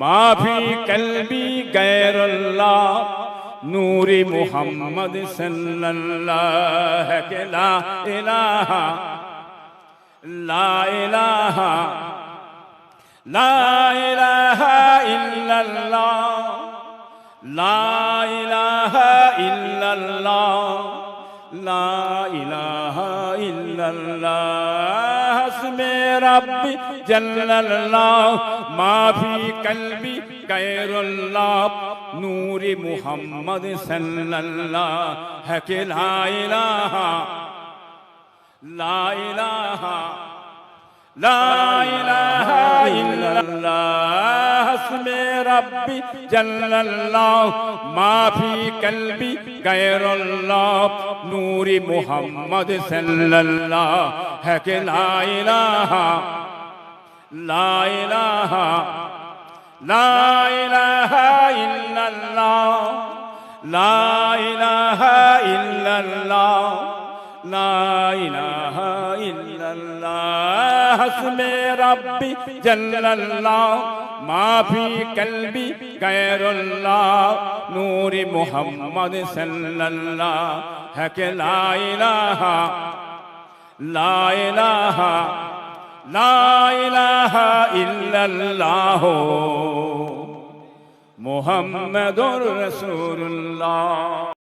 মাফি কলবি গैरल्लाह নূর মুহাম্মদ সাল্লাল্লাহ লা ইলাহা লা ইলাহা لا إله إلا الله حسب ربي جل الله ما في قلبي غير الله نور محمد صلى الله ہے کہ لا الہ لا الہ لا الہ الا اللہ में रब्बी जल्लल्लाह माफी कल्बी गैरुल्लाह नूरी मोहम्मद सल्लल्लाह है के ला इलाहा ला इलाहा ला इलाहा इल्लल्लाह ला इलाहा इल्लल्लाह ला इलाहा इल्लल्लाह हस्मे रब्बी जल्लल्लाह মাফি কলবি গैरुल्लाह নূরি মুহাম্মদ সাল্লাল্লাহ। হক লা ইলাহা লা ইলাহা লা ইলাহা ইল্লাল্লাহ। মুহাম্মদুর রাসূলুল্লাহ।